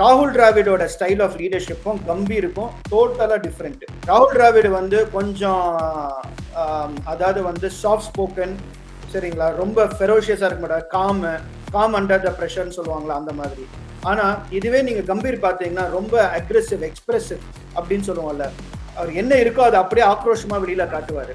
ராகுல் டிராவிடோட style of லீடர்ஷிப்பும் கம்பீருக்கும் டோட்டலாக different ராகுல் டிராவிட் வந்து கொஞ்சம் அதாவது வந்து சாஃப்ட் ஸ்போக்கன் சரிங்களா? ரொம்ப ஃபெரோஷியஸாக இருக்க மாட்டார். காம் காம் அண்டர் த ப்ரெஷர்னு சொல்லுவாங்களா அந்த மாதிரி. ஆனால் இதுவே நீங்கள் கம்பீர் பார்த்தீங்கன்னா ரொம்ப அக்ரெசிவ் எக்ஸ்பிரசிவ் அப்படின்னு சொல்லுவோம்ல. அவர் என்ன இருக்கோ அதை அப்படியே ஆக்ரோஷமாக வெளியில் காட்டுவார்.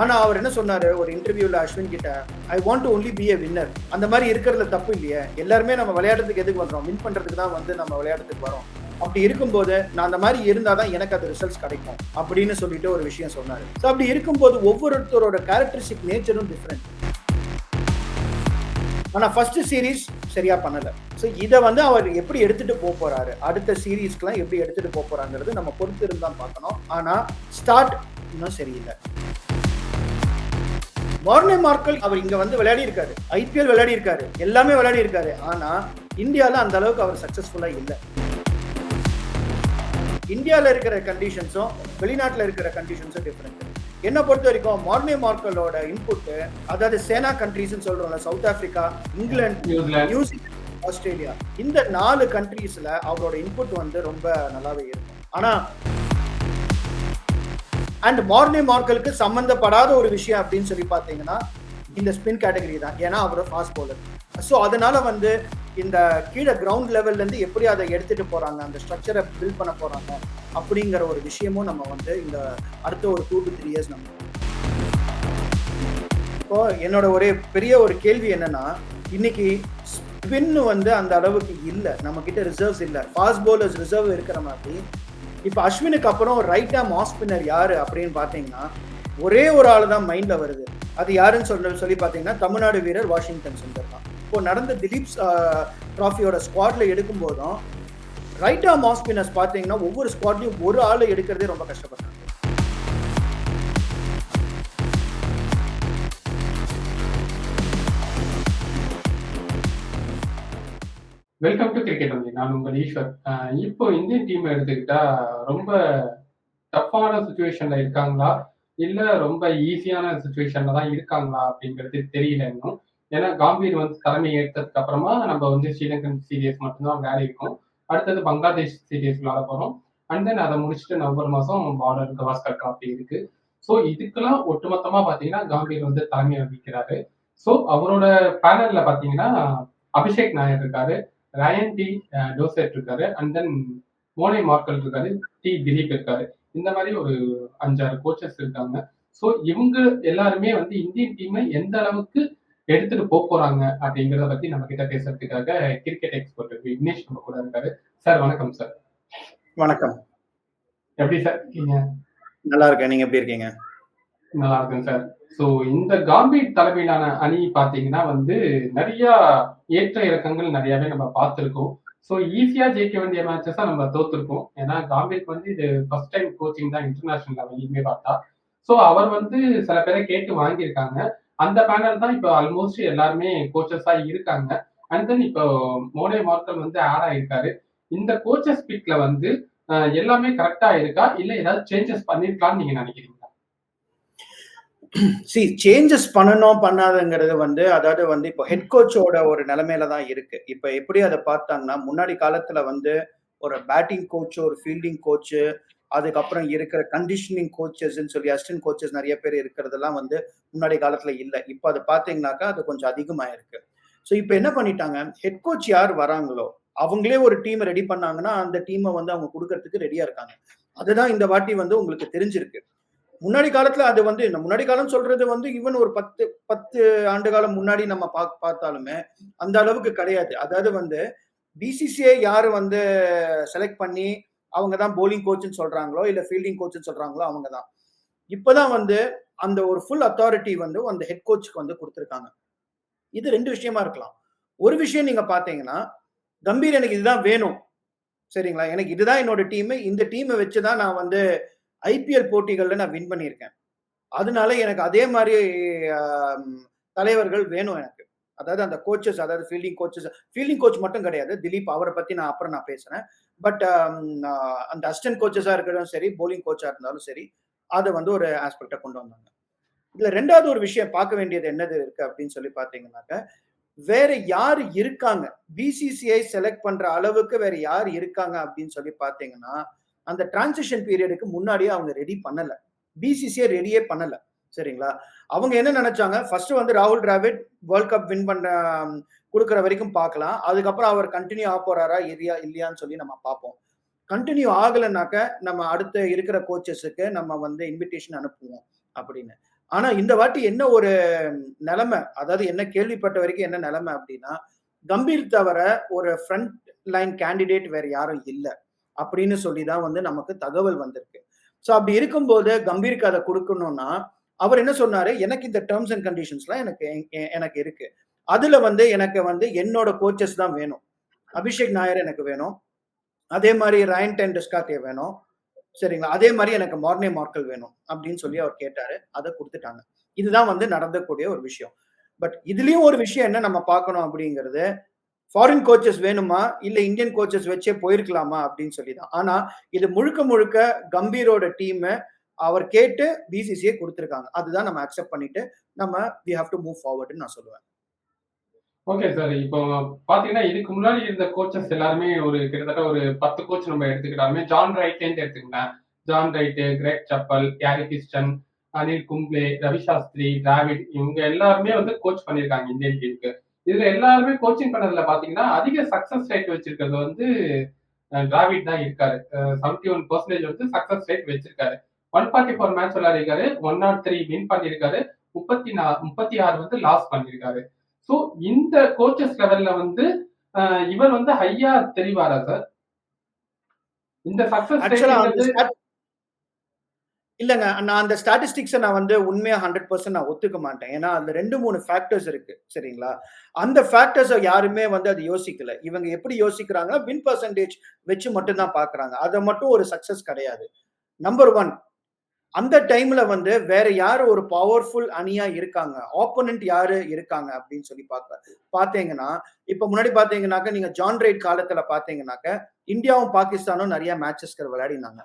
ஆனா அவர் என்ன சொன்னாரு? ஒரு இன்டர்வியூல அஸ்வின் கிட்ட I want to only be a winner அந்த மாதிரி இருக்கிறதுல தப்பு இல்லையே. எல்லாருமே நம்ம விளையாடுறதுக்கு எதுக்கு வர்றோம்? வின் பண்றதுக்கு தான் வந்து நம்ம விளையாடுறதுக்கு வரோம் அப்படி இருக்கும்போது நான் அந்த மாதிரி இருந்தாதான் எனக்கு அது ரிசல்ட்ஸ் கிடைக்கும் அப்படின்னு சொல்லிட்டு ஒரு விஷயம் சொன்னாரு. ஸோ அப்படி இருக்கும்போது ஒவ்வொருத்தரோட கேரக்டரிஸ்டிக் நேச்சரும் டிஃப்ரெண்ட் ஆனா ஃபர்ஸ்ட் சீரீஸ் சரியா பண்ணல. ஸோ இதை வந்து அவர் எப்படி எடுத்துட்டு போக போறாரு? அடுத்த சீரீஸ்க்குலாம் எப்படி எடுத்துட்டு போக போறாங்கிறது நம்ம பொறுத்து இருந்தால் பார்க்கணும். ஆனா ஸ்டார்ட் இன்னும் சரியில்லை. மார்னே மார்க்கல் அவர் இங்க வந்து விளையாடி இருக்காரு ஐபிஎல் விளையாடி இருக்காரு எல்லாமே விளையாடி இருக்காரு ஆனா இந்தியால அந்த அளவுக்கு அவர் சக்சஸ்ஃபுல்லா இல்ல. இந்தியால இருக்கிற கண்டிஷன்ஸும் வெளிநாட்டுல இருக்கிற கண்டிஷன்ஸும் டிஃப்ரெண்ட் என்ன பொறுத்த வரைக்கும் மார்னே மார்க்கலோட இன்புட் அதாவது சேனா கண்ட்ரீஸ்னு சொல்றோம்ல South Africa England New Zealand New Zealand Australia இந்த நாலு கண்ட்ரீஸ்ல அவரோட இன்புட் வந்து ரொம்ப நல்லாவே இருக்கும். ஆனா அண்ட் மார்னே மார்க்கலுக்கு சம்மந்தப்படாத ஒரு விஷயம் அப்படின்னு சொல்லி பார்த்தீங்கன்னா இந்த ஸ்பின் கேட்டகரி தான். ஏன்னா அவர் ஃபாஸ்ட் bowler. ஸோ அதனால வந்து இந்த கீழே கிரவுண்ட் லெவல்லேருந்து எப்படி அதை எடுத்துகிட்டு போகிறாங்க அந்த ஸ்ட்ரக்சரை பில்ட் பண்ண போகிறாங்க அப்படிங்கிற ஒரு விஷயமும் நம்ம வந்து இந்த அடுத்த ஒரு டூ டு த்ரீ இயர்ஸ் நம்ம இப்போ என்னோட ஒரே பெரிய ஒரு கேள்வி என்னன்னா இன்னைக்கு ஸ்பின் வந்து அந்த அளவுக்கு இல்லை. நம்ம கிட்ட ரிசர்வ்ஸ் இல்லை. ஃபாஸ்ட் bowlers ரிசர்வ் இருக்கிற மாதிரி இப்போ அஸ்வினுக்கு அப்புறம் ரைட் ஆம் ஆஃப் ஸ்பின்னர் யார் அப்படின்னு பார்த்தீங்கன்னா ஒரே ஒரு ஆள் தான் மைண்டில் வருது. அது யாருன்னு சொல்ல சொல்லி பார்த்தீங்கன்னா தமிழ்நாடு வீரர் வாஷிங்டன் சுந்தர் தான். இப்போ நடந்த திலீப் ட்ராஃபியோட ஸ்குவாட்ல எடுக்கும் போதும் ரைட் ஆம் ஆஃப் ஸ்பின்னர்ஸ் பார்த்தீங்கன்னா ஒவ்வொரு ஸ்குவாட்லையும் ஒரு ஆள் எடுக்கிறதே ரொம்ப கஷ்டப்படுறாங்க வெல்கம் டு கிரிக்கெட் வந்து நான் உங்கள் ஈஸ்வர். இப்போ இந்தியன் டீம் எடுத்துக்கிட்டா ரொம்ப டஃப்பான சுச்சுவேஷன்ல இருக்காங்களா? இல்ல ரொம்ப ஈஸியான சுச்சுவேஷன்ல தான் இருக்காங்களா அப்படிங்கிறது தெரியல இன்னும். ஏன்னா காம்பீர் வந்து தலைமை ஏற்றதுக்கு அப்புறமா நம்ம வந்து ஸ்ரீலங்கன் சீரியஸ் மட்டும்தான் வேலை இருக்கும். அடுத்தது பங்களாதேஷ் சீரியஸ் விளாட போறோம். அண்ட் தென் அதை முடிச்சுட்டு நவம்பர் மாசம் பார்டர் கவாஸ்கர் காப்பி இருக்கு. ஸோ இதுக்கெல்லாம் ஒட்டுமொத்தமா பாத்தீங்கன்னா காம்பீர் வந்து தலைமை வகிக்கிறாரு. ஸோ அவரோட பேனல்ல பாத்தீங்கன்னா அபிஷேக் நாயர் இருக்காரு. ரயன் டி டோசெட் இருக்காரு. அண்ட் தென் மோனை மார்க்கல் இருக்காரு. டி திலீப் இருக்காரு. இந்த மாதிரி ஒரு அஞ்சாறு கோச்சஸ் இருக்காங்க. ஸோ இவங்க எல்லாருமே வந்து இந்தியன் டீமை எந்த அளவுக்கு எடுத்துட்டு போக போறாங்க அப்படிங்கிறத பத்தி நம்ம கிட்ட பேசுறதுக்காக கிரிக்கெட் எக்ஸ்பர்ட் விக்னேஷ் நம்ம கூட இருக்காரு. சார் வணக்கம் சார் வணக்கம். எப்படி சார் இருக்கீங்க? நல்லா இருக்கேன். நீங்க எப்படி இருக்கீங்க? நல்லா இருக்கும் சார் ஸோ இந்த காம்பீர் தலைமையிலான அணி பாத்தீங்கன்னா வந்து நிறைய ஏற்ற இறக்கங்கள் நிறையாவே நம்ம பார்த்துருக்கோம். ஸோ ஈஸியா ஜெயிக்க வேண்டிய மேட்சஸா நம்ம தோத்துருக்கோம். ஏன்னா காம்பீருக்கு வந்து இது ஃபர்ஸ்ட் டைம் கோச்சிங் தான் இன்டர்நேஷனல் லெவல்லையுமே பார்த்தா. ஸோ அவர் வந்து சில பேரை கேட்டு வாங்கியிருக்காங்க. அந்த பேனல் தான் இப்போ ஆல்மோஸ்ட் எல்லாருமே கோச்சஸா இருக்காங்க. அண்ட் தென் இப்போ மோனே மார்க்கல் வந்து ஆட் ஆயிருக்காரு. இந்த கோச்சஸ் பிக்ல வந்து எல்லாமே கரெக்டா இருக்கா? இல்ல ஏதாவது சேஞ்சஸ் பண்ணிருக்கலாம்னு நீங்க நினைக்கிறீங்க சி சேஞ்சஸ் பண்ணணும் பண்ணாதுங்கிறது வந்து அதாவது வந்து இப்போ ஹெட் கோச்சோட ஒரு நிலைமையில தான் இருக்கு. இப்போ எப்படி அதை பார்த்தாங்கன்னா முன்னாடி காலத்துல வந்து ஒரு பேட்டிங் கோச் ஒரு ஃபீல்டிங் கோச்சு அதுக்கப்புறம் இருக்கிற கண்டிஷனிங் கோச்சஸ்ன்னு சொல்லி அசிஸ்டன்ட் கோச்சஸ் நிறைய பேர் இருக்கிறதெல்லாம் வந்து முன்னாடி காலத்துல இல்லை. இப்போ அதை பார்த்தீங்கன்னாக்கா அது கொஞ்சம் அதிகமாயிருக்கு. ஸோ இப்போ என்ன பண்ணிட்டாங்க? ஹெட் கோச் யார் வராங்களோ அவங்களே ஒரு டீம் ரெடி பண்ணாங்கன்னா அந்த டீமை வந்து அவங்க கொடுக்கறதுக்கு ரெடியா இருக்காங்க. அதுதான் இந்த வாட்டி வந்து உங்களுக்கு தெரிஞ்சிருக்கு. முன்னாடி காலத்துல அது வந்து இந்த முன்னாடி காலம் சொல்றது வந்து ஈவன் ஒரு பத்து பத்து ஆண்டு காலம் முன்னாடி நம்ம பா பார்த்தாலுமே அந்த அளவுக்கு கிடையாது. அதாவது வந்து பிசிசிஐ யாரு வந்து செலக்ட் பண்ணி அவங்க தான் போலிங் கோச்னு சொல்றாங்களோ இல்ல ஃபீல்டிங் கோச்னு சொல்றாங்களோ அவங்க தான். இப்பதான் வந்து அந்த ஒரு ஃபுல் அத்தாரிட்டி வந்து அந்த ஹெட் கோச்சுக்கு வந்து கொடுத்துருக்காங்க. இது ரெண்டு விஷயமா இருக்கலாம். ஒரு விஷயம் நீங்க பாத்தீங்கன்னா கம்பீர் எனக்கு இதுதான் வேணும். சரிங்களா? எனக்கு இதுதான் என்னோட டீம் இந்த டீமை வச்சுதான் நான் வந்து ஐபிஎல் போட்டிகளில் நான் வின் பண்ணியிருக்கேன். அதனால எனக்கு அதே மாதிரி தலைவர்கள் வேணும் எனக்கு. அதாவது அந்த கோச்சஸ் அதாவது ஃபீல்டிங் கோச்சஸ் ஃபீல்டிங் கோச் மட்டும் கிடையாது. திலீப் அவரை பற்றி நான் அப்புறம் நான் பேசுகிறேன் பட் அந்த அசிஸ்டன்ட் கோச்சஸாக இருக்கிறதும் சரி போலிங் கோச்சாக இருந்தாலும் சரி அதை வந்து ஒரு ஆஸ்பெக்டை கொண்டு வந்தாங்க. இதில் ரெண்டாவது ஒரு விஷயம் பார்க்க வேண்டியது என்னது இருக்குது அப்படின்னு சொல்லி பார்த்தீங்கன்னாக்க வேற யார் இருக்காங்க? பிசிசிஐ செலக்ட் பண்ற அளவுக்கு வேற யார் இருக்காங்க அப்படின்னு சொல்லி பார்த்தீங்கன்னா அந்த டிரான்சிஷன் பீரியடுக்கு முன்னாடியே அவங்க ரெடி பண்ணல. பிசிசிஐ ரெடியே பண்ணல. சரிங்களா? அவங்க என்ன நினைச்சாங்க? ஃபர்ஸ்ட் வந்து ராகுல் டிராவிட் வேர்ல்ட் கப் வின் பண்ண கொடுக்குற வரைக்கும் பார்க்கலாம். அதுக்கப்புறம் அவர் கண்டினியூ ஆக போறாரா இல்லையா இல்லையான்னு சொல்லி நம்ம பார்ப்போம். கண்டினியூ ஆகலைனாக்க நம்ம அடுத்த இருக்கிற கோச்சஸுக்கு நம்ம வந்து இன்விடேஷன் அனுப்புவோம் அப்படின்னு. ஆனா இந்த வாட்டி என்ன ஒரு நிலைமை அதாவது என்ன கேள்விப்பட்ட வரைக்கும் என்ன நிலைமை அப்படின்னா கம்பீர் தவிர ஒரு ஃப்ரண்ட் லைன் கேண்டிடேட் வேற யாரும் இல்லை. அப்படின்னு சொல்லி தான் வந்து நமக்கு தகவல் வந்திருக்கு. ஸோ அப்படி இருக்கும்போது கம்பீருக்கு அதை கொடுக்கணும்னா அவர் என்ன சொன்னாரு? எனக்கு இந்த டேர்ம்ஸ் அண்ட் கண்டிஷன்ஸ்லாம் எனக்கு எனக்கு இருக்கு. அதுல வந்து எனக்கு வந்து என்னோட கோச்சஸ் தான் வேணும். அபிஷேக் நாயர் எனக்கு வேணும். அதே மாதிரி ரயன் டென் டிஸ்காத்தே வேணும். சரிங்களா? அதே மாதிரி எனக்கு மார்னே மார்க்கல் வேணும் அப்படின்னு சொல்லி அவர் கேட்டாரு. அதை கொடுத்துட்டாங்க. இதுதான் வந்து நடந்தக்கூடிய ஒரு விஷயம். பட் இதுலயும் ஒரு விஷயம் என்ன நம்ம பார்க்கணும் அப்படிங்கிறது ஃபாரின் கோச்சஸ் வேணுமா? இல்லை இந்தியன் கோச்சஸ் வச்சே போயிருக்கலாமா? அப்படின்னு சொல்லி தான் ஆனால் இது முழுக்க முழுக்க கம்பீரோட டீம் அவர் கேட்டு பிசிசியை கொடுத்துருக்காங்க. அதுதான் நம்ம அக்செப்ட் பண்ணிட்டு நம்ம வி ஹாவ் டு மூவ் ஃபார்வர்டுன்னு நான் சொல்லுவேன். ஓகே சார் இப்போ பாத்தீங்கன்னா இதுக்கு முன்னாடி இருந்த கோச்சஸ் எல்லாருமே ஒரு கிட்டத்தட்ட ஒரு பத்து கோச் நம்ம எடுத்துக்கிட்டாலுமே ஜான் ரைட்லேருந்து எடுத்துக்கிட்டேன். John Wright Greg Chappell Gary Kirsten Anil Kumble Ravi Shastri Dravid இவங்க எல்லாருமே வந்து கோச் பண்ணியிருக்காங்க இந்தியன் டீமுக்கு இதுல எல்லாருமே கோச்சிங் பண்ணதுல பாத்தீங்கன்னா அதிக சக்சஸ் ரேட் வச்சிருக்கிறது வந்து டிராவிட் தான் இருக்காரு. செவன்டி ஒன் பர்சன்டேஜ் வந்து சக்சஸ் ரேட் வச்சிருக்காரு. ஒன் ஃபார்ட்டி ஃபோர் மேட்ச் விளையாடிருக்காரு ஒன் நாட் த்ரீ வின் பண்ணியிருக்காரு முப்பத்தி நா முப்பத்தி ஆறு வந்து லாஸ் பண்ணியிருக்காரு ஸோ இந்த கோச்சஸ் லெவல்ல வந்து இவர் வந்து ஹையா தெரிவாரா சார் இந்த சக்சஸ் இல்லங்க நான் அந்த ஸ்டாட்டிஸ்டிக்ஸை நான் வந்து உண்மையாக ஹண்ட்ரட் பர்சன்ட் நான் ஒத்துக்க மாட்டேன். ஏன்னா அதுல ரெண்டு மூணு ஃபேக்டர்ஸ் இருக்கு. சரிங்களா? அந்த ஃபேக்டர்ஸை யாருமே வந்து அது யோசிக்கல. இவங்க எப்படி யோசிக்கிறாங்கன்னா வின் பர்சன்டேஜ் வச்சு மட்டும்தான் பாக்குறாங்க. அதை மட்டும் ஒரு சக்சஸ் கிடையாது. நம்பர் ஒன் அந்த டைம்ல வந்து வேற யார் ஒரு பவர்ஃபுல் அணியா இருக்காங்க. ஆப்போனன்ட் யாரு இருக்காங்க அப்படின்னு சொல்லி பார்க்க பாத்தீங்கன்னா இப்ப முன்னாடி பார்த்தீங்கன்னாக்க நீங்க ஜான் ரைட் காலத்துல பார்த்தீங்கன்னாக்க இந்தியாவும் பாகிஸ்தானும் நிறைய மேட்சஸ்கள் விளையாடினாங்க.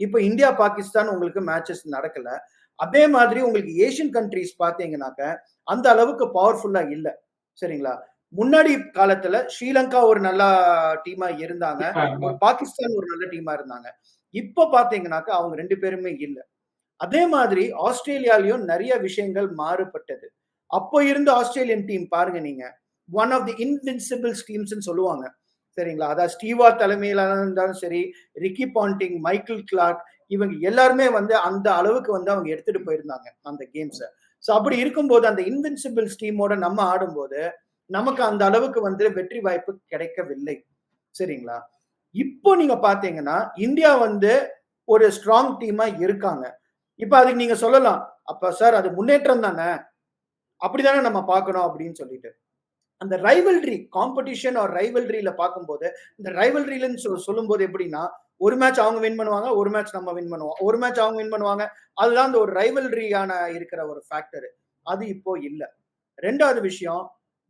இப்ப இந்தியா பாகிஸ்தான் உங்களுக்கு மேட்சஸ் நடக்கல. அதே மாதிரி உங்களுக்கு ஏஷியன் கண்ட்ரிஸ் பாத்தீங்கன்னாக்க அந்த அளவுக்கு பவர்ஃபுல்லா இல்ல. சரிங்களா? முன்னாடி காலத்துல ஸ்ரீலங்கா ஒரு நல்ல டீமா இருந்தாங்க. ஒரு பாகிஸ்தான் ஒரு நல்ல டீமா இருந்தாங்க. இப்ப பாத்தீங்கன்னாக்க அவங்க ரெண்டு பேருமே இல்லை. அதே மாதிரி ஆஸ்திரேலியாலையும் நிறைய விஷயங்கள் மாறுபட்டது. அப்போ இருந்த ஆஸ்திரேலியன் டீம் பாருங்க நீங்க. One of the invincible teams சொல்லுவாங்க. சரிங்களா? அதாவது ஸ்டீவா தலைமையிலான இருந்தாலும் சரி ரிக்கி பாண்டிங் மைக்கேல் கிளார்க் இவங்க எல்லாருமே வந்து அந்த அளவுக்கு வந்து அவங்க எடுத்துட்டு போயிருந்தாங்க அந்த கேம்ஸை. ஸோ அப்படி இருக்கும்போது அந்த இன்வின்சிபிள் டீமோட நம்ம ஆடும்போது நமக்கு அந்த அளவுக்கு வந்து வெற்றி வாய்ப்பு கிடைக்கவில்லை. சரிங்களா? இப்போ நீங்க பாத்தீங்கன்னா இந்தியா வந்து ஒரு ஸ்ட்ராங் டீமா இருக்காங்க. இப்ப அதுக்கு நீங்க சொல்லலாம் அப்ப சார் அது முன்னேற்றம் தானே? அப்படிதானே நம்ம பார்க்கணும் அப்படின்னு சொல்லிட்டு. அந்த ரைவல்ரி காம்படிஷன் ஒரு ரைவல்ரியில பார்க்கும்போது இந்த ரைவல்ரிலன்னு சொல் சொல்லும் போது எப்படின்னா ஒரு மேட்ச் அவங்க வின் பண்ணுவாங்க ஒரு மேட்ச் நம்ம வின் பண்ணுவோம். ஒரு மேட்ச் அவங்க வின் பண்ணுவாங்க. அதுதான் அந்த ஒரு ரைவல்ரியான இருக்கிற ஒரு ஃபேக்டர் அது இப்போ இல்லை. ரெண்டாவது விஷயம்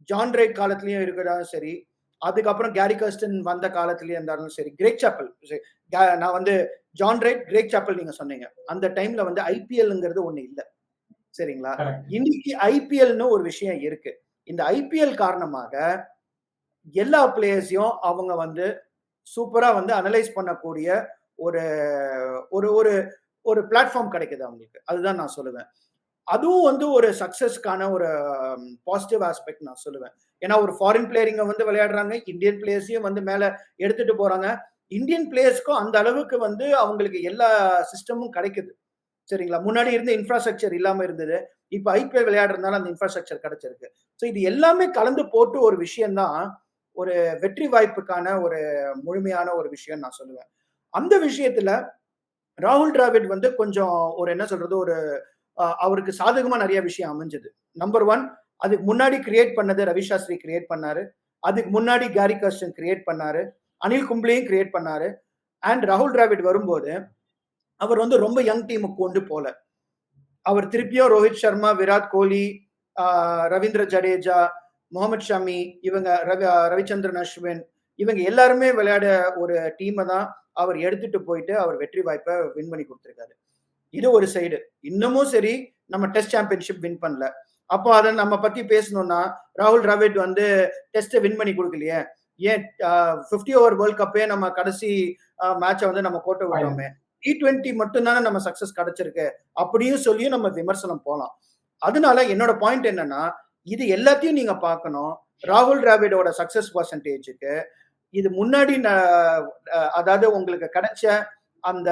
ஜான் ரைட் காலத்திலயும் இருக்கிறதாலும் சரி அதுக்கப்புறம் கேரி கஸ்டன் வந்த காலத்திலயும் இருந்தாலும் சரி கிரேக் சாப்பல் நான் வந்து ஜான் ரைட் கிரேக் சாப்பல் நீங்க சொன்னீங்க. அந்த டைம்ல வந்து ஐபிஎல்ங்கிறது ஒண்ணு இல்லை. சரிங்களா? இன்னைக்கு ஐபிஎல்னு ஒரு விஷயம் இருக்கு. இந்த ஐபிஎல் காரணமாக எல்லா பிளேயர்ஸையும் அவங்க வந்து சூப்பரா வந்து அனலைஸ் பண்ணக்கூடிய ஒரு ஒரு ஒரு ஒரு பிளாட்ஃபார்ம் கிடைக்குது அவங்களுக்கு. அதுதான் நான் சொல்லுவேன். அதுவும் வந்து ஒரு சக்சஸ்க்கான ஒரு பாசிட்டிவ் ஆஸ்பெக்ட் நான் சொல்லுவேன். ஏன்னா ஒரு ஃபாரின் பிளேயரிங்க வந்து விளையாடுறாங்க இந்தியன் பிளேயர்ஸையும் வந்து மேலே எடுத்துட்டு போறாங்க. இந்தியன் பிளேயர்ஸ்க்கும் அந்த அளவுக்கு வந்து அவங்களுக்கு எல்லா சிஸ்டமும் கிடைக்குது. சரிங்களா? முன்னாடி இருந்த இன்ஃப்ராஸ்ட்ரக்சர் இல்லாமல் இருந்தது. இப்ப ஐபிஎல் விளையாடுறதுனால அந்த இன்ஃப்ராஸ்ட்ரக்சர் கிடைச்சிருக்கு. ஸோ இது எல்லாமே கலந்து போட்டு ஒரு விஷயம்தான் ஒரு வெற்றி வாய்ப்புக்கான ஒரு முழுமையான ஒரு விஷயம் நான் சொல்லுவேன். அந்த விஷயத்துல ராகுல் டிராவிட் வந்து கொஞ்சம் ஒரு என்ன சொல்றது ஒரு அவருக்கு சாதகமா நிறைய விஷயம் அமைஞ்சது. நம்பர் ஒன் அதுக்கு முன்னாடி கிரியேட் பண்ணது ரவி சாஸ்திரி கிரியேட் பண்ணாரு. அதுக்கு முன்னாடி கேரி கஸ்டன் கிரியேட் பண்ணாரு. அனில் கும்ப்ளியும் கிரியேட் பண்ணாரு. அண்ட் ராகுல் டிராவிட் வரும்போது அவர் வந்து ரொம்ப யங் டீமுக்கு கொண்டு போல. அவர் திருப்பியும் ரோஹித் சர்மா விராட் கோலி ரவீந்திர ஜடேஜா முகமது ஷமி இவங்க ரவி ரவிச்சந்திரன் அஸ்வின் இவங்க எல்லாருமே விளையாட ஒரு டீமை தான் அவர் எடுத்துட்டு போயிட்டு அவர் வெற்றி வாய்ப்பை வின் பண்ணி கொடுத்துருக்காரு. இது ஒரு சைடு இன்னமும் சரி நம்ம டெஸ்ட் சாம்பியன்ஷிப் வின் பண்ணல. அப்போ அதை நம்ம பத்தி பேசணும்னா ராகுல் டிராவிட் வந்து டெஸ்ட் வின் பண்ணி கொடுக்கலையே. ஏன் ஃபிஃப்டி ஓவர் வேர்ல்ட் கப்பே நம்ம கடைசி மேட்சை வந்து நம்ம போட்டு விட்டோமே. டி டுவெண்ட்டி மட்டும்தானே நம்ம சக்சஸ் கிடைச்சிருக்கு அப்படியும் சொல்லியும் நம்ம விமர்சனம் போகலாம் அதனால என்னோட பாயிண்ட் என்னன்னா இது எல்லாத்தையும் நீங்க பார்க்கணும். ராகுல் டிராவிடோட சக்சஸ் பர்சன்டேஜுக்கு இது முன்னாடி அதாவது உங்களுக்கு கிடைச்ச அந்த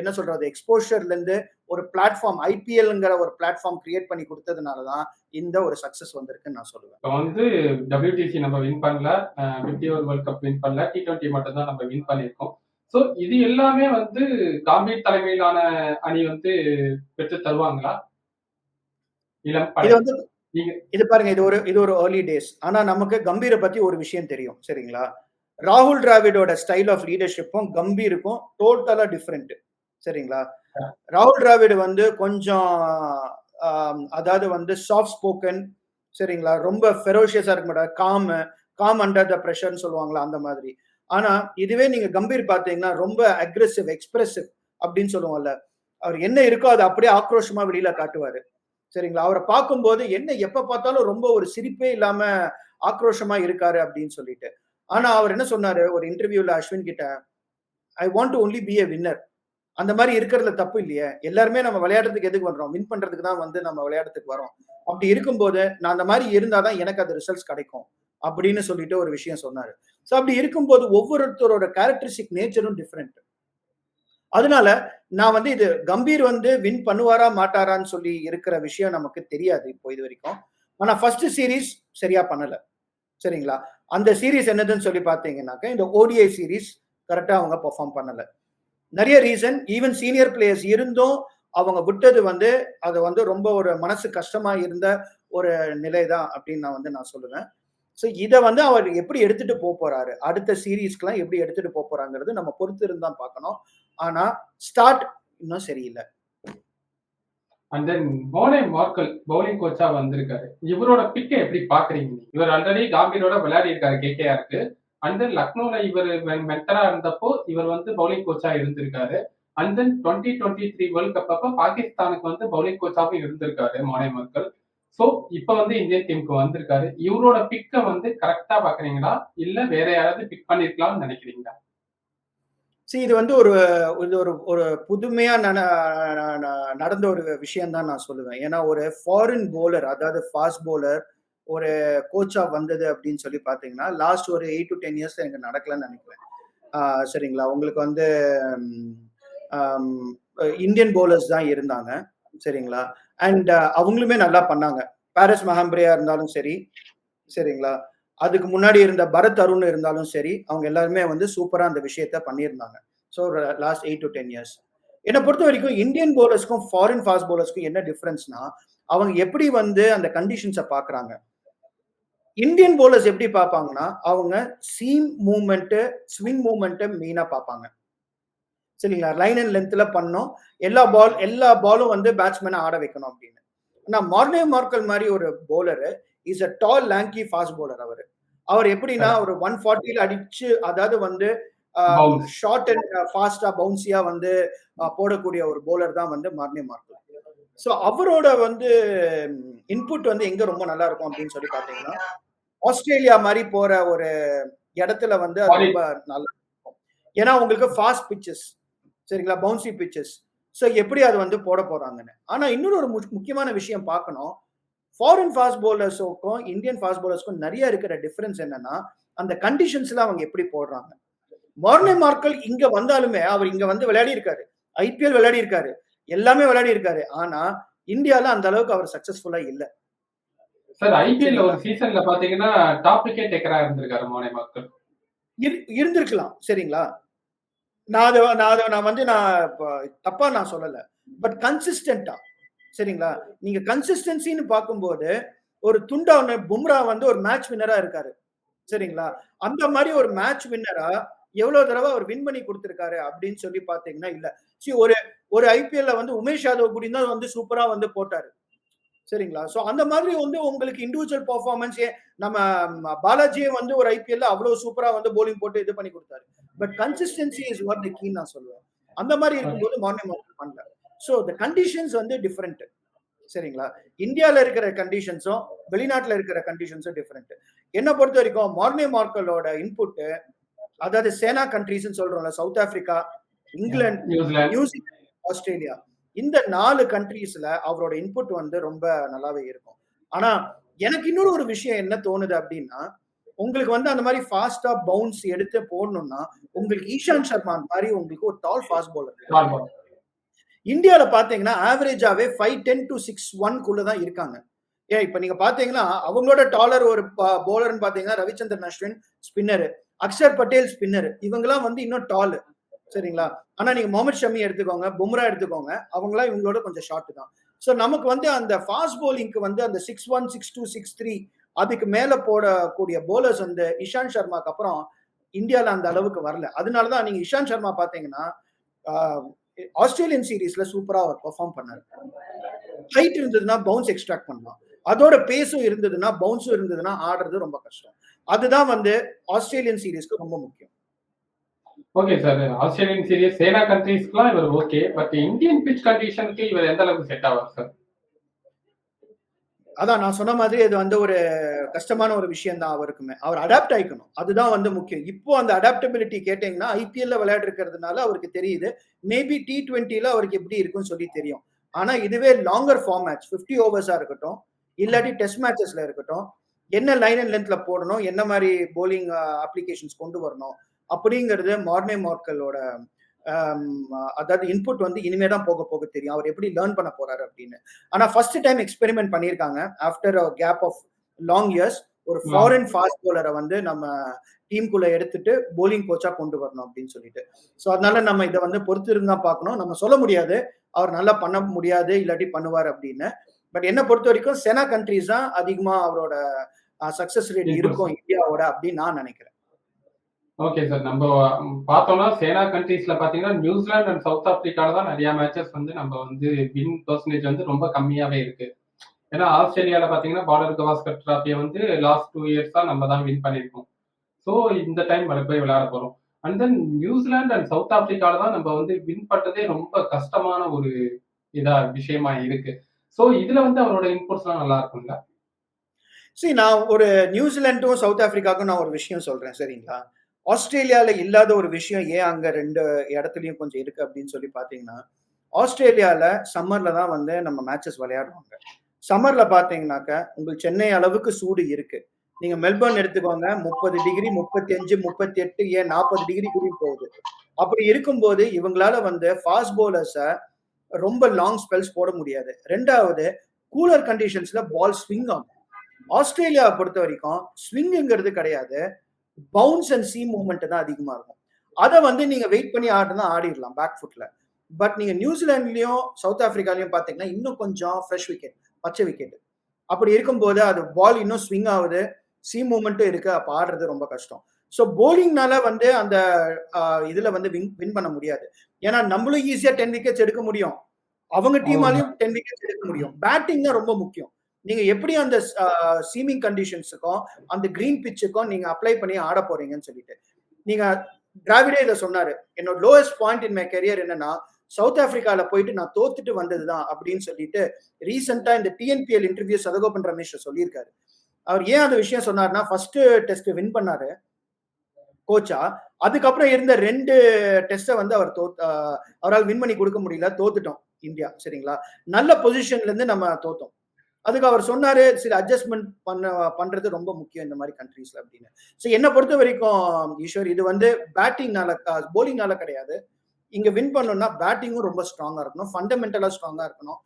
என்ன சொல்றது எக்ஸ்போஷர்ல இருந்து ஒரு பிளாட்ஃபார்ம் ஐபிஎல்ங்கிற ஒரு பிளாட்ஃபார்ம் கிரியேட் பண்ணி கொடுத்ததுனால தான் இந்த ஒரு சக்சஸ் வந்திருக்குன்னு நான் சொல்லுவேன். இப்போ வந்து டபிள்யூடிசி நம்ம வின் பண்ணல fifty over world cup win பண்ணல டி டுவெண்ட்டி மட்டும் தான் நம்ம வின் பண்ணியிருக்கோம். ஸோ இது எல்லாமே வந்து காம்பீர் தலைமையிலான அணி வந்து பெற்று தருவாங்களா? இளம் இது வந்து இது பாருங்க இது ஒரு இது ஒரு ஏர்லி டேஸ் ஆனா நமக்கு கம்பீரை பத்தி ஒரு விஷயம் தெரியும். சரிங்களா? ராகுல் டிராவிடோட ஸ்டைல் ஆஃப் லீடர்ஷிப்பும் கம்பீருக்கும் டோட்டலா டிஃப்ரெண்ட் சரிங்களா? ராகுல் டிராவிட் வந்து கொஞ்சம் அதாவது வந்து சாஃப்ட் ஸ்போக்கன் சரிங்களா? ரொம்ப ஃபெரோஷியஸா இருக்க மாட்டார் காம் காம் அண்டர் த ப்ரெஷர்னு சொல்லுவாங்களா அந்த மாதிரி. ஆனா இதுவே நீங்க கம்பீர் பார்த்தீங்கன்னா ரொம்ப அக்ரெசிவ் எக்ஸ்பிரசிவ் அப்படின்னு சொல்லுவோம்ல. அவர் என்ன இருக்கோ அதை அப்படியே ஆக்ரோஷமா வெளியில காட்டுவாரு. சரிங்களா? அவரை பார்க்கும்போது என்ன எப்ப பார்த்தாலும் ரொம்ப ஒரு சிரிப்பே இல்லாம ஆக்ரோஷமா இருக்காரு அப்படின்னு சொல்லிட்டு. ஆனா அவர் என்ன சொன்னாரு? ஒரு இன்டர்வியூல அஸ்வின் கிட்ட I want to only be a winner அந்த மாதிரி இருக்கிறதுல தப்பு இல்லையே. எல்லாருமே நம்ம விளையாடுறதுக்கு எதுக்கு வர்றோம்? வின் பண்றதுக்கு தான் வந்து நம்ம விளையாடுறதுக்கு வரோம் அப்படி இருக்கும்போது நான் அந்த மாதிரி இருந்தாதான் எனக்கு அது ரிசல்ட்ஸ் கிடைக்கும். அப்படின்னு சொல்லிட்டு ஒரு விஷயம் சொன்னாரு. ஸோ அப்படி இருக்கும்போது ஒவ்வொருத்தரோட கேரக்டரிஸ்டிக் நேச்சரும் டிஃப்ரெண்ட் அதனால நான் வந்து இது கம்பீர் வந்து வின் பண்ணுவாரா மாட்டாரான்னு சொல்லி இருக்கிற விஷயம் நமக்கு தெரியாது இப்போ இது வரைக்கும். ஆனா ஃபர்ஸ்ட் சீரீஸ் சரியா பண்ணல. சரிங்களா? அந்த சீரீஸ் என்னதுன்னு சொல்லி பார்த்தீங்கன்னாக்க இந்த ஓடிஐ சீரீஸ் கரெக்டாக அவங்க பெர்ஃபார்ம் பண்ணல. நிறைய ரீசன் ஈவன் சீனியர் பிளேயர்ஸ் இருந்தும் அவங்க விட்டது வந்து அது வந்து ரொம்ப ஒரு மனசு கஷ்டமா இருந்த ஒரு நிலை தான் அப்படின்னு நான் வந்து நான் சொல்லுவேன். ஸோ இதை வந்து அவர் எப்படி எடுத்துட்டு போக போறாரு? அடுத்த சீரீஸ்க்கெல்லாம் எப்படி எடுத்துட்டு போக போறாங்கிறது நம்ம பொறுத்து இருந்தா பார்க்கணும். ஆனா ஸ்டார்ட் இன்னும் சரியில்லை. அண்ட் தென் மோனே மார்க்கல் பவுலிங் கோச்சா வந்திருக்காரு. இவரோட பிக்கை எப்படி பாக்குறீங்க இவர் ஆல்ரெடி காம்பீரோட விளையாடி இருக்காரு கேகேஆருக்கு. அண்ட் தென் லக்னோல இவர் மென்டரா இருந்தப்போ இவர் வந்து பவுலிங் கோச்சா இருந்திருக்காரு. And then twenty twenty three world cup அப்ப பாகிஸ்தானுக்கு வந்து பவுலிங் கோச்சாவும் இருந்திருக்காரு மோனே மார்க்கல் ஸோ இப்போ வந்து இந்தியன் டீமுக்கு வந்திருக்காரு. இவரோட பிக்கை வந்து கரெக்டா பாக்குறீங்களா? இல்ல வேற யாராவது பிக் பண்ணிருக்கலாம்னு நினைக்கிறீங்களா? சரி இது வந்து ஒரு இது ஒரு ஒரு புதுமையா நடந்த ஒரு விஷயம் தான் நான் சொல்லுவேன். ஏன்னா ஒரு ஃபாரின் போலர் அதாவது ஃபாஸ்ட் போலர் ஒரு கோச்சா வந்தது அப்படின்னு சொல்லி பாத்தீங்கன்னா லாஸ்ட் ஒரு எயிட் டு டென் இயர்ஸ் எனக்கு நடக்கலன்னு நினைக்கிறேன். சரிங்களா? உங்களுக்கு வந்து இந்தியன் போலர்ஸ் தான் இருந்தாங்க. சரிங்களா? அண்ட் uh, அவங்களுமே நல்லா பண்ணாங்க. பாரிஸ் மஹாம்பிரியா இருந்தாலும் சரி சரிங்களா? அதுக்கு முன்னாடி இருந்த பரத் அருண் இருந்தாலும் சரி அவங்க எல்லாருமே வந்து சூப்பரா அந்த விஷயத்த பண்ணியிருந்தாங்க. So last eight to ten years என்னை பொறுத்த வரைக்கும் இந்தியன் போலர்ஸ்க்கும் ஃபாரின் ஃபாஸ்ட் போலர்ஸ்க்கும் என்ன டிஃப்ரென்ஸ்னா அவங்க எப்படி வந்து அந்த கண்டிஷன்ஸை பார்க்குறாங்க இந்தியன் போலர்ஸ் எப்படி பார்ப்பாங்கன்னா அவங்க சீம் மூமெண்ட்டு ஸ்விங் மூமெண்ட்டை மெயினாக பார்ப்பாங்க சரிங்களா? லைன் அண்ட் லென்த்ல பண்ணோம். எல்லா பால் எல்லா பாலும் வந்து பேட்ஸ்மேனை ஆட வைக்கணும் அப்படின்னு. ஆனால் மார்னே மார்க்கல் மாதிரி ஒரு bowler is a tall lanky fast bowler அவர். அவர் எப்படின்னா ஒரு ஒன் ஃபார்ட்டியில் அடிச்சு அதாவது வந்து ஷார்ட் அண்ட் ஃபாஸ்டா பவுன்சியா வந்து போடக்கூடிய ஒரு போலர் தான் வந்து மார்னே மார்க்கல். ஸோ அவரோட வந்து இன்புட் வந்து எங்க ரொம்ப நல்லா இருக்கும் அப்படின்னு சொல்லி பாத்தீங்கன்னா ஆஸ்திரேலியா மாதிரி போற ஒரு இடத்துல வந்து ரொம்ப நல்லா இருக்கும். ஏன்னா உங்களுக்கு ஃபாஸ்ட் பிச்சஸ் சரிங்களா? பவுன்சி பிச்சஸ் ஸோ எப்படி அது வந்து போட போறாங்கன்னு. ஆனா இன்னொரு ஒரு முக்கியமான விஷயம் பார்க்கணும். ஃபாரின் ஃபாஸ்ட் போலர்ஸுக்கும் இந்தியன் ஃபாஸ்ட் போலர்ஸ்க்கும் நிறைய இருக்கிற டிஃபரன்ஸ் என்னன்னா அந்த கண்டிஷன்ஸ்ல அவங்க எப்படி போடுறாங்க. மார்னே மார்க்கல் இங்க வந்தாலுமே அவர் இங்க வந்து விளையாடி இருக்காரு ஐபிஎல் விளையாடி இருக்காரு எல்லாமே விளையாடி இருக்காரு ஆனா இந்தியால அந்த அளவுக்கு அவர் சக்சஸ்ஃபுல்லா இல்ல. சார் ஐபிஎல் ஒரு சீசன்ல பாத்தீங்கன்னா டாப் விக்கெட் டேக்கரா இருந்திருக்காரு மானே மக்கள் இருந்திருக்கலாம். சரிங்களா? நான் அதை நான் அதை நான் வந்து நான் தப்பா நான் சொல்லல. பட் கன்சிஸ்டண்டா சரிங்களா? நீங்க கன்சிஸ்டன்சின்னு பார்க்கும்போது ஒரு துண்டா ஒன்று பும்ரா வந்து ஒரு மேட்ச் வின்னரா இருக்காரு. சரிங்களா? அந்த மாதிரி ஒரு மேட்ச் வின்னரா எவ்வளவு தடவை அவர் வின் பண்ணி கொடுத்துருக்காரு அப்படின்னு சொல்லி பாத்தீங்கன்னா இல்ல. சி ஒரு ஒரு ஐபிஎல்ல வந்து உமேஷ் யாதவ் கூட தான் வந்து சூப்பரா வந்து போட்டாரு. சரிங்களா? சோ அந்த மாதிரி வந்து உங்களுக்கு இண்டிவிஜுவல் பர்ஃபார்மன்ஸ் நம்ம பாலாஜியை வந்து ஒரு ஐபிஎல்ல அவ்வளவு சூப்பரா வந்து போலிங் போட்டு இது பண்ணி கொடுத்தாரு. But consistency is what the key நான் சொல்லுவேன். அந்த மாதிரி இருக்கும்போது மார்னிங் மார்க்கெட் பண்ணல. ஸோ த கண்டிஷன்ஸ் வந்து டிஃப்ரெண்ட் சரிங்களா? இந்தியால இருக்கிற கண்டிஷன்ஸும் வெளிநாட்டுல இருக்கிற கண்டிஷன்ஸும் டிஃப்ரெண்ட் என்ன பொறுத்த வரைக்கும் மார்னே மார்க்கலோட இன்புட் அதாவது சேனா கண்ட்ரிஸ் சொல்றோம்ல South Africa England New Zealand Australia இந்த நாலு கண்ட்ரீஸ்ல அவரோட இன்புட் வந்து ரொம்ப நல்லாவே இருக்கும். ஆனா எனக்கு இன்னொரு ஒரு விஷயம் என்ன தோணுது அப்படின்னா உங்களுக்கு வந்து அந்த மாதிரி ஃபாஸ்டா பவுன்ஸ் எடுத்து போடணும்னா உங்களுக்கு ஈஷாந்த் சர்மா மாதிரி உங்களுக்கு ஒரு டால் ஃபாஸ்ட் பவுலர் இந்தியால பாத்தீங்கன்னா ஆவரேஜாவே five ten to six one குள்ள தான் இருக்காங்க. ஏன் இப்ப நீங்க பாத்தீங்கன்னா அவங்களோட டாலர் ஒரு பவுலர்னு பாத்தீங்கன்னா ரவிச்சந்திரன் அஸ்வின் ஸ்பின்னர் அக்ஷர் பட்டேல் ஸ்பின்னர் இவங்கெல்லாம் வந்து இன்னும் டால் சரிங்களா? ஆனா நீங்க முகமது ஷமி எடுத்துக்கோங்க பும்ரா எடுத்துக்கோங்க அவங்களாம் இவங்களோட கொஞ்சம் ஷார்ட் தான். ஸோ நமக்கு வந்து அந்த ஃபாஸ்ட் போலிங்க்கு வந்து அந்த six one six two six three அதுக்கு மேல போடக்கூடிய போலர்ஸ் வந்து இஷாந்த் சர்மாக்கு அப்புறம் இந்தியால அந்த அளவுக்கு வரல. அதனாலதான் நீங்க இஷாந்த் சர்மா பாத்தீங்கன்னா ஆஸ்திரேலியன் சீரீஸ்ல சூப்பரா அவர் பெர்ஃபார்ம் பண்ணாரு. ஹைட் இருந்ததுன்னா பவுன்ஸ் எக்ஸ்ட்ராக்ட் பண்ணலாம். அதோட பேஸும் இருந்ததுன்னா பவுன்ஸும் இருந்ததுன்னா ஆடுறது ரொம்ப கஷ்டம். அதுதான் வந்து ஆஸ்திரேலியன் சீரீஸ்க்கு ரொம்ப முக்கியம். Okay sir Australian series SENA கண்ட்ரீஸ்க்குலாம் இவர் ஓகே பட் இந்தியன் பிச் கண்டிஷனுக்கு இவர் எந்த அளவுக்கு செட் ஆவார் சார் அதான் நான் சொன்ன மாதிரி இது வந்து ஒரு கஷ்டமான ஒரு விஷயம் தான் அவருக்குமே. அவர் அடாப்ட் ஆயிக்கணும். அதுதான் வந்து முக்கியம். இப்போ அந்த அடாப்டபிலிட்டி கேட்டீங்கன்னா ஐபிஎல்ல விளையாடுறதுனால இருக்கிறதுனால அவருக்கு தெரியுது. மேபி டி டுவெண்ட்டில அவருக்கு எப்படி இருக்குன்னு சொல்லி தெரியும். ஆனா இதுவே லாங்கர் ஃபார்மேட்ஸ் ஃபிஃப்டி ஓவர்ஸா இருக்கட்டும் இல்லாட்டி டெஸ்ட் மேட்சஸ்ல இருக்கட்டும் என்ன லைன் அண்ட் லென்த்ல போடணும் என்ன மாதிரி போலிங் அப்ளிகேஷன்ஸ் uh, கொண்டு வரணும் அப்படிங்கிறது மார்னே மார்க்கலோட அதாவது இன்புட் வந்து இனிமே தான் போக போக தெரியும். அவர் எப்படி லேர்ன் பண்ண போறாரு அப்படின்னு. ஆனா ஃபர்ஸ்ட் டைம் எக்ஸ்பெரிமெண்ட் பண்ணியிருக்காங்க. After gap of long years ஒரு ஃபாரின் ஃபாஸ்ட் போலரை வந்து நம்ம டீமுக்குள்ள எடுத்துட்டு போலிங் கோச்சா கொண்டு வரணும் அப்படின்னு சொல்லிட்டு. ஸோ அதனால நம்ம இதை வந்து பொறுத்து இருந்தா பார்க்கணும். நம்ம சொல்ல முடியாது. அவர் நல்லா பண்ண முடியாது இல்லாட்டி பண்ணுவார் அப்படின்னு. பட் என்ன பொறுத்த வரைக்கும் செனா கண்ட்ரிஸ் தான் அதிகமா அவரோட சக்சஸ் ரேட் இருக்கும் இந்தியாவோட அப்படின்னு நான் நினைக்கிறேன். ஓகே சார் நம்ம பார்த்தோம்னா சேனா கண்ட்ரீஸ்ல பாத்தீங்கன்னா நியூசிலாந்து அண்ட் சவுத் ஆப்பிரிக்கால தான் நிறைய மேட்சஸ் வந்து நம்ம வந்து வின் பர்சன்டேஜ் வந்து ரொம்ப கம்மியாவே இருக்கு. ஏன்னா ஆஸ்திரேலியால பாத்தீங்கன்னா பார்டர் கவாஸ்கர் டிராஃபியை வந்து லாஸ்ட் டூ இயர்ஸா நம்ம தான் வின் பண்ணியிருக்கோம். ஸோ இந்த டைம் வர போய் விளையாட போறோம். And then New Zealand and South ஆப்பிரிக்கால தான் நம்ம வந்து வின் பண்றதே ரொம்ப கஷ்டமான ஒரு இதா விஷயமா இருக்கு. ஸோ இதுல வந்து அவரோட இன்புட்ஸ்லாம் நல்லா இருக்கும்ல? சரி நான் ஒரு நியூசிலாண்டும் சவுத் ஆப்பிரிக்காவுக்கும் நான் ஒரு விஷயம் சொல்றேன். சரிங்களா? ஆஸ்திரேலியால இல்லாத ஒரு விஷயம் ஏன் அங்க ரெண்டு இடத்துலயும் கொஞ்சம் இருக்கு அப்படின்னு சொல்லி பாத்தீங்கன்னா ஆஸ்திரேலியால சம்மர்ல தான் வந்து நம்ம மேட்சஸ் விளையாடுவாங்க. சம்மர்ல பாத்தீங்கன்னாக்க உங்களுக்கு சென்னை அளவுக்கு சூடு இருக்கு. நீங்க மெல்பர்ன் எடுத்துக்கோங்க முப்பது டிகிரி முப்பத்தி அஞ்சு முப்பத்தி எட்டு ஏன் நாற்பது டிகிரி கூடி போகுது. அப்படி இருக்கும்போது இவங்களால வந்து ஃபாஸ்ட் போலர்ஸை ரொம்ப லாங் ஸ்பெல்ஸ் போட முடியாது. ரெண்டாவது கூலர் கண்டிஷன்ஸ்ல பால் ஸ்விங் ஆகும். ஆஸ்திரேலியாவை பொறுத்த வரைக்கும் ஸ்விங்குங்கிறது கிடையாது. பவுன்ஸ் அண்ட் சி மூவ்மெண்ட் தான் அதிகமா இருக்கும். அதை வந்து நீங்க வெயிட் பண்ணி ஆடுனா ஆடிடலாம் பேக் ஃபுட்ல பட் நீங்க நியூசிலாண்ட்லயும் சவுத் ஆப்பிரிக்காலையும் பாத்தீங்கன்னா இன்னும் கொஞ்சம் ஃப்ரெஷ் விக்கெட் பச்சை விக்கெட் அப்படி இருக்கும்போது அது பால் இன்னும் ஸ்விங் ஆகுது சி மூவ்மெண்ட்டும் இருக்கு அப்ப ஆடுறது ரொம்ப கஷ்டம். ஸோ போலிங்னால வந்து அந்த இதுல வந்து வின் வின் பண்ண முடியாது. ஏன்னா நம்மளும் ஈஸியா டென் விக்கெட்ஸ் எடுக்க முடியும். அவங்க டீமாலையும் டென் விக்கெட்ஸ் எடுக்க முடியும். பேட்டிங் தான் ரொம்ப முக்கியம். நீங்க எப்படி அந்த சீமிங் கண்டிஷன்ஸுக்கும் அந்த கிரீன் பிச்சுக்கும் நீங்க அப்ளை பண்ணி ஆட போறீங்கன்னு சொல்லிட்டு. நீங்க டிராவிடே இதை சொன்னாரு என்னோட lowest point in my career என்னன்னா சவுத் ஆப்பிரிக்கால போயிட்டு நான் தோத்துட்டு வந்ததுதான் அப்படின்னு சொல்லிட்டு ரீசெண்டா இந்த டிஎன்பிஎல் இன்டர்வியூ சதகோபன் ரமேஷ் சொல்லியிருக்காரு. அவர் ஏன் அந்த விஷயம் சொன்னார்னா ஃபர்ஸ்ட் டெஸ்ட் வின் பண்ணாரு கோச்சா. அதுக்கப்புறம் இருந்த ரெண்டு டெஸ்ட்டை வந்து அவர் தோ அவரால் வின் பண்ணி கொடுக்க முடியல தோத்துட்டோம் இந்தியா சரிங்களா? நல்ல பொசிஷன்ல இருந்து நம்ம தோத்தோம். அதுக்கு அவர் சொன்னாரு சில அட்ஜஸ்ட்மெண்ட் பண்ண பண்றது ரொம்ப முக்கியம் இந்த மாதிரி கண்ட்ரீஸ்ல அப்படின்னு. ஸோ என்னை பொறுத்த வரைக்கும் ஈஸ்வர் இது வந்து பேட்டிங்னால போலிங்னால கிடையாது. இங்க வின் பண்ணணும்னா பேட்டிங்கும் ரொம்ப ஸ்ட்ராங்கா இருக்கணும். ஃபண்டமெண்டலா ஸ்ட்ராங்கா இருக்கணும்.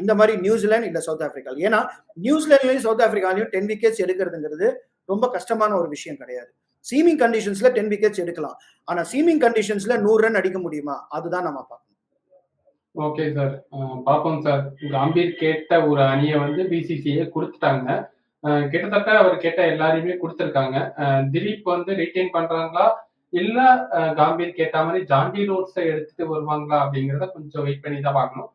இந்த மாதிரி நியூசிலாந்து இல்ல சவுத் ஆப்பிரிக்கா ஏன்னா நியூசிலாந்துலயும் சவுத் ஆப்பிரிக்காலையும் டென் விக்கெட்ஸ் எடுக்கிறதுங்கிறது ரொம்ப கஷ்டமான ஒரு விஷயம் கிடையாது. சீமிங் கண்டிஷன்ஸ்ல டென் விக்கெட்ஸ் எடுக்கலாம். ஆனா சீமிங் கண்டிஷன்ஸ்ல நூறு ரன் அடிக்க முடியுமா? அதுதான் நம்ம பார்க்கணும். ஓகே சார் பார்ப்போம் சார் காம்பீர் கேட்ட ஒரு அணியை வந்து பிசிசிஐ கொடுத்துட்டாங்க. கிட்டத்தட்ட அவர் கேட்ட எல்லாரையுமே கொடுத்துருக்காங்க. திலீப் வந்து ரிட்டைன் பண்றாங்களா? இல்ல காம்பீர் கேட்ட மாதிரி ஜாண்டி ரோட்ஸை எடுத்துட்டு வருவாங்களா அப்படிங்கறத கொஞ்சம் வெயிட் பண்ணி தான் பார்க்கணும்.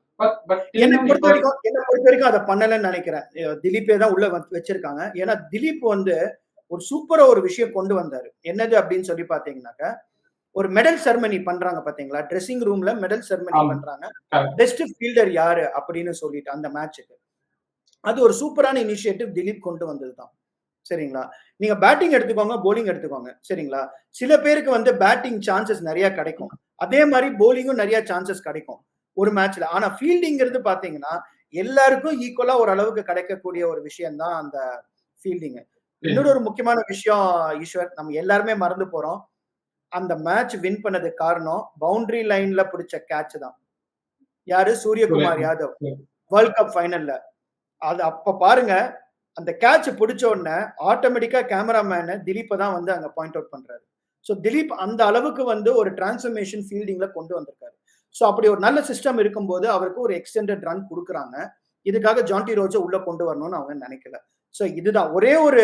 என்ன பொறுத்த வரைக்கும் என்ன பொறுத்த வரைக்கும் அதை பண்ணலன்னு நினைக்கிறேன். திலீப்பே தான் உள்ள வச்சிருக்காங்க. ஏன்னா திலீப் வந்து ஒரு சூப்பரா ஒரு விஷயம் கொண்டு வந்தாரு. என்னது அப்படின்னு சொல்லி பாத்தீங்கன்னாக்க ஒரு மெடல் செரமனி பண்றாங்க பாத்தீங்களா? ட்ரெஸ்ஸிங் ரூம்ல மெடல் செரமனி பண்றாங்க. பெஸ்ட் ஃபீல்டர் யாரு அப்படின்னு சொல்லிட்டு அந்த மேட்சுக்கு அது ஒரு சூப்பரான இனிஷியேட்டிவ் திலீப் கொண்டு வந்தது தான் சரிங்களா? நீங்க பேட்டிங் எடுத்துக்கோங்க போலிங் எடுத்துக்கோங்க. சரிங்களா? சில பேருக்கு வந்து பேட்டிங் சான்சஸ் நிறைய கிடைக்கும். அதே மாதிரி போலிங்கும் நிறைய சான்சஸ் கிடைக்கும் ஒரு மேட்ச்ல ஆனா ஃபீல்டிங்கிறது பாத்தீங்கன்னா எல்லாருக்கும் ஈக்குவலா ஒரு அளவுக்கு கிடைக்கக்கூடிய ஒரு விஷயம் தான் அந்த ஃபீல்டிங் இன்னொரு ஒரு முக்கியமான விஷயம் ஈஸ்வர் நம்ம எல்லாருமே மறந்து போறோம். அந்த மேட்ச் வின் பண்ணதுக்கு காரணம் பவுண்டரி லைன்ல பிடிச்ச கேட்ச் தான். யாரு? சூரியகுமார் யாதவ். வேர்ல்ட் கப் ஃபைனல்ல அது அப்ப பாருங்க அந்த கேட்ச் பிடிச்ச உடனே ஆட்டோமேட்டிக்கா கேமராமேனு திலீப்பை தான் வந்து அங்க பாயிண்ட் அவுட் பண்றாரு. ஸோ திலீப் அந்த அளவுக்கு வந்து ஒரு டிரான்ஸ்ஃபர்மேஷன் ஃபீல்டிங்ல கொண்டு வந்திருக்காரு. ஸோ அப்படி ஒரு நல்ல சிஸ்டம் இருக்கும்போது அவருக்கு ஒரு எக்ஸ்டெண்டட் ரன் கொடுக்குறாங்க. இதுக்காக ஜான்டி ரோஜை உள்ள கொண்டு வரணும்னு அவங்க நினைக்கல. ஸோ இதுதான். ஒரே ஒரு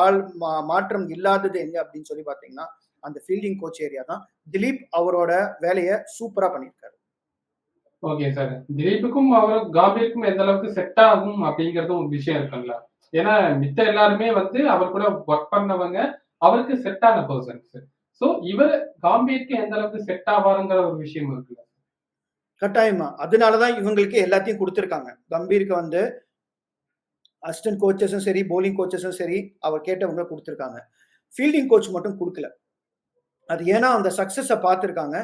ஆள் மா- மாற்றம் இல்லாதது எங்க அப்படின்னு சொல்லி பாத்தீங்கன்னா அந்த ஃபீல்டிங் கோச் ஏரியா தான். திலீப் அவரோட வேலையை சூப்பரா பண்ணியிருக்காரு. ஓகே சார் திலீப்புக்கும் அவர் காம்பீருக்கும் எந்த அளவுக்கு செட் ஆகும் அப்படிங்கறது ஒரு விஷயம் இருக்குல்ல ஏன்னா மித்த எல்லாருமே வந்து அவர் கூட ஒர்க் பண்ணவங்க அவருக்கு செட் ஆன பர்சன்ஸ் சோ இவர் காம்பீருக்கு எந்த அளவுக்கு செட் ஆவாருங்கிற ஒரு விஷயம் இருக்குல்ல கட்டாயமா. அதனாலதான் இவங்களுக்கு எல்லாத்தையும் கொடுத்துருக்காங்க. கம்பீருக்கு வந்து அசிஸ்டன்ட் கோச்சஸும் சரி போலிங் கோச்சஸும் சரி அவர் கேட்டவங்க கொடுத்துருக்காங்க. ஃபீல்டிங் கோச் மட்டும் கொடுக்கல. அது ஏன்னா அந்த சக்சஸை பார்த்துருக்காங்க.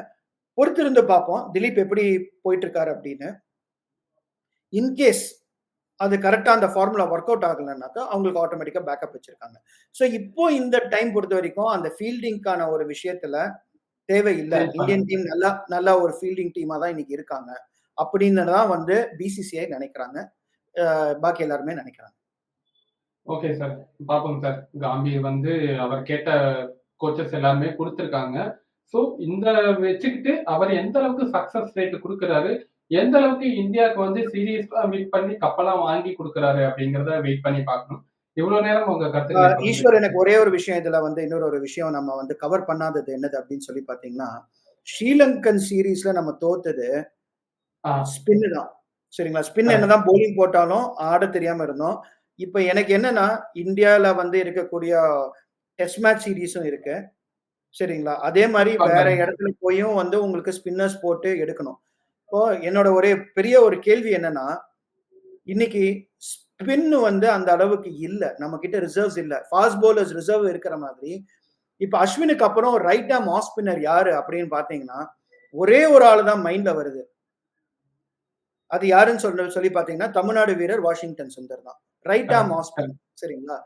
பொறுத்திருந்து பார்ப்போம். திலீப் எப்படி போயிட்டு இருக்காரு அப்படின்னு இன்கேஸ் அது கரெக்டாக அந்த ஃபார்முலா ஒர்க் அவுட் ஆகலைன்னாக்கா அவங்களுக்கு ஆட்டோமேட்டிக்காக பேக்கப் வச்சிருக்காங்க. ஸோ இப்போ இந்த டைம் பொறுத்த வரைக்கும் அந்த ஃபீல்டிங்க்கான ஒரு விஷயத்துல தேவையில்லை. இந்தியன் டீம் நல்லா நல்லா ஒரு ஃபீல்டிங் டீமா தான் இன்னைக்கு இருக்காங்க. அப்படின்னு தான் வந்து பிசிசிஐ நினைக்கிறாங்க. பாக்கி எல்லாருமே நினைக்கிறாங்க. ஓகே சார் பாப்போம் சார் காம்பீர் வந்து அவர் கேட்ட கோச்சஸ் எல்லாருமே கொடுத்துருக்காங்க. ஸோ இந்த வச்சுக்கிட்டு அவர் எந்த அளவுக்கு சக்சஸ் ரேட் கொடுக்குறாரு எந்த அளவுக்கு இந்தியாவுக்கு வந்து சீரியஸ் மீட் பண்ணி கப்பலாம் வாங்கி கொடுக்குறாரு அப்படிங்கறத வெயிட் பண்ணி பார்க்கணும். இவ்வளவு நேரம் உங்க ஈஸ்வர் எனக்கு ஒரே ஒரு விஷயம் இதுல வந்து இன்னொரு ஒரு விஷயம் நம்ம வந்து கவர் பண்ணாதது என்னது அப்படின்னு சொல்லி பாத்தீங்கன்னா ஸ்ரீலங்கன் சீரீஸ்ல நம்ம தோத்தது. ஸ்பின்னு தான். சரிங்களா? ஸ்பின் என்னதான் போலிங் போட்டாலும் ஆட தெரியாம இருந்தோம். இப்ப எனக்கு என்னன்னா இந்தியால வந்து இருக்கக்கூடிய டெஸ்ட் மேட்ச் சீரீஸும் இருக்கு. சரிங்களா? அதே மாதிரி வேற. இடத்துல போயும் வந்து உங்களுக்கு ஸ்பின்னர்ஸ் போட்டு எடுக்கணும். இப்போ என்னோட ஒரே பெரிய ஒரு கேள்வி என்னன்னா இன்னைக்கு ஸ்பின் வந்து அந்த அளவுக்கு இல்ல. நம்ம கிட்ட ரிசர்வ்ஸ் இல்ல. ஃபாஸ்ட் bowlers ரிசர்வ் இருக்கிற மாதிரி இப்ப அஸ்வினுக்கு அப்புறம் ரைட் ஆம் ஆஃப் ஸ்பின்னர் யாரு அப்படின்னு பாத்தீங்கன்னா ஒரே ஒரு ஆளு தான் மைண்ட்ல வருது. அது யாருன்னு சொல்ல சொல்லி பாத்தீங்கன்னா தமிழ்நாடு வீரர் வாஷிங்டன் சுந்தர் தான். ரைட் ஆம் சரிங்களா.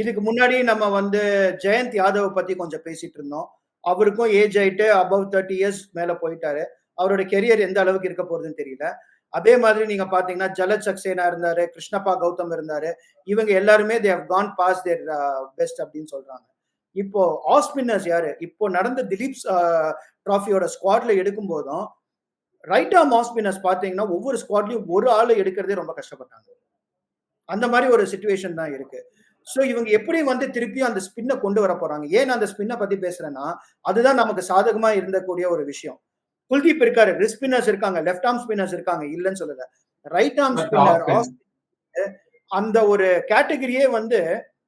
இதுக்கு முன்னாடி நம்ம வந்து ஜெயந்த் யாதவ் பத்தி கொஞ்சம் பேசிட்டு இருந்தோம். அவருக்கும் ஏஜ் ஆயிட்டு அபவ் தேர்ட்டி இயர்ஸ் மேல போயிட்டாரு. அவரோட கெரியர் எந்த அளவுக்கு இருக்க போறதுன்னு தெரியல. அதே மாதிரி நீங்க பாத்தீங்கன்னா ஜலத் சக்சேனா இருந்தாரு கிருஷ்ணப்பா கௌதம் இருந்தாரு. இவங்க எல்லாருமே they have gone past their best அப்படின்னு சொல்றாங்க. இப்போ ஆஃப் ஸ்பின்னர்ஸ் யாரு? இப்போ நடந்த திலீப் ட்ராஃபியோட ஸ்குவாட்ல எடுக்கும் போதும் ரைட் ஆம் ஆஃப் ஸ்பின்னர்ஸ் பாத்தீங்கன்னா ஒவ்வொரு ஸ்குவாட்லயும் ஒரு ஆளை எடுக்கிறதே ரொம்ப கஷ்டப்பட்டாங்க. அந்த மாதிரி ஒரு சுச்சுவேஷன் தான் இருக்கு. ஸோ இவங்க எப்படி வந்து திருப்பியும் அந்த ஸ்பின்னை கொண்டு வர போறாங்க? ஏன் அந்த ஸ்பின்னை பத்தி பேசுறேன்னா அதுதான் நமக்கு சாதகமா இருந்தக்கூடிய ஒரு விஷயம். குல்தீப் இருக்காரு. ரிஸ்ட் ஸ்பின்னர்ஸ் இருக்காங்க. லெஃப்ட் ஆர்ம் ஸ்பின்னர்ஸ் இருக்காங்க. இல்லைன்னு சொல்லல. ரைட் ஆர்ம் ஸ்பின்னர் அந்த ஒரு கேட்டகரியே வந்து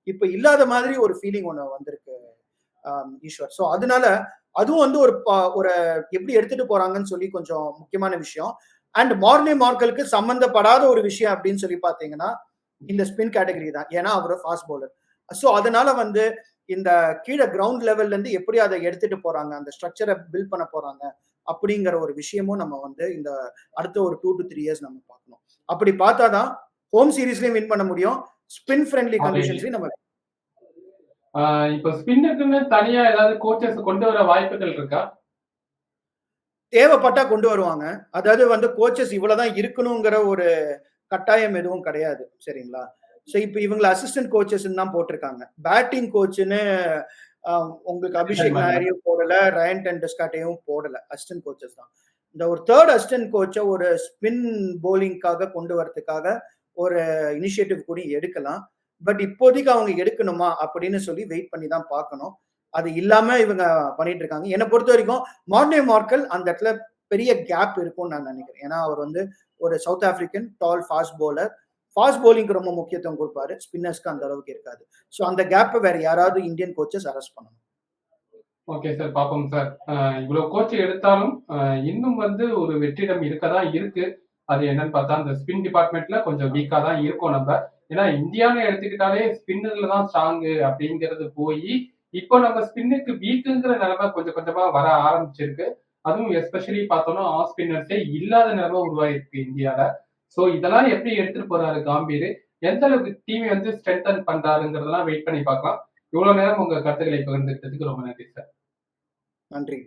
இப்ப இல்லாத மாதிரி ஒரு ஃபீலிங் ஒண்ணு வந்திருக்கு ஈஸ்வர். ஸோ அதனால அதுவும் வந்து ஒரு ஒரு எப்படி எடுத்துட்டு போறாங்கன்னு சொல்லி கொஞ்சம் முக்கியமான விஷயம். அண்ட் மார்னே மார்க்கலுக்கு சம்பந்தப்படாத ஒரு விஷயம் அப்படின்னு சொல்லி பாத்தீங்கன்னா இந்த ஸ்பின் கேட்டகரி தான். ஏன்னா அவர் ஃபாஸ்ட் bowler. ஸோ அதனால வந்து இந்த கீழே கிரவுண்ட் லெவல்ல இருந்து எப்படி அதை எடுத்துட்டு போறாங்க அந்த ஸ்ட்ரக்சரை பில்ட் பண்ண போறாங்க அப்படிங்கிற ஒரு விஷயமும் நம்ம வந்து இந்த அடுத்த ஒரு டூ டு த்ரீ இயர்ஸ் நம்ம பார்க்கணும். அப்படி பார்த்தாதான் ஹோம் சீரீஸ்லயும் வின் பண்ண முடியும். Spin friendly. கண்டிஷன்ஸ்லயும் நம்ம இப்போ ஸ்பின்னுக்குன்னு தனியா ஏதாவது கோச்சஸ் கொண்டு வர வாய்ப்புகள் இருக்கா? தேவைப்பட்டா கொண்டு வருவாங்க. அதாவது வந்து கோச்சஸ் இவ்வளவுதான் இருக்கணுங்கிற ஒரு கட்டாயம் எதுவும் கிடையாது. சரிங்களா? ஸோ இப்போ இவங்களை அசிஸ்டன்ட் கோச்சஸ் தான் போட்டிருக்காங்க. பேட்டிங் கோச்சுன்னு உங்களுக்கு அபிஷேக். நாயரையும் போடல ரயன் டென்டஸ்காட்டையும் போடல. அசிஸ்டன்ட் கோச்சஸ் தான். இந்த ஒரு தேர்ட் அசிஸ்டன்ட் கோச்சை ஒரு ஸ்பின் போலிங்காக கொண்டு வரதுக்காக ஒரு இனிஷியேட்டிவ் கூட எடுக்கலாம். பட் இப்போதைக்கு அவங்க எடுக்கணுமா அப்படின்னு சொல்லி வெயிட் பண்ணி தான் பார்க்கணும். அது இல்லாம இவங்க பண்ணிட்டு இருக்காங்க. என்னை பொறுத்த வரைக்கும் மார்னே மார்க்கல் அந்த இடத்துல பெரிய கேப் இருக்கும்னு நான் நினைக்கிறேன். ஏன்னா அவர் வந்து ஒரு South African tall fast bowler fast போலிங்க்கு ரொம்ப முக்கியத்துவம் கொடுப்பாரு. ஸ்பின்னர்ஸ்க்கு அந்த அளவுக்கு இருக்காது. ஸோ அந்த கேப்பை வேற யாராவது இந்தியன் கோச்சஸ் அரெஸ்ட் பண்ணணும். ஓகே சார் பாப்போம் சார் இவ்வளவு கோச் எடுத்தாலும் இன்னும் வந்து ஒரு வெற்றிடம் இருக்கதான் இருக்கு. அது என்னன்னு பார்த்தா அந்த ஸ்பின் டிபார்ட்மெண்ட்ல கொஞ்சம் வீக்கா தான் இருக்கும் நம்ம. ஏன்னா இந்தியான்னு எடுத்துக்கிட்டாலே ஸ்பின்னர்ல தான் ஸ்ட்ராங்கு அப்படிங்கிறது போய் இப்போ நம்ம ஸ்பின்னுக்கு வீக்குங்கிற நிலைமை கொஞ்சம் கொஞ்சமா வர ஆரம்பிச்சிருக்கு. அதுவும் எஸ்பெஷலி பார்த்தோம்னா ஆஃப் ஸ்பின்னர்ஸே இல்லாத நிலைமை உருவாயிருக்கு இந்தியால. சோ இதெல்லாம் எப்படி எடுத்துட்டு போறாரு காம்பீர்? எந்த அளவுக்கு டீமை வந்து ஸ்ட்ரென்தன் பண்றாருங்கிறதெல்லாம் வெயிட் பண்ணி பார்க்கலாம். இவ்வளவு நேரம் உங்க கருத்துக்களை பகிர்ந்துக்கிட்டதுக்கு ரொம்ப நன்றி சார் நன்றி.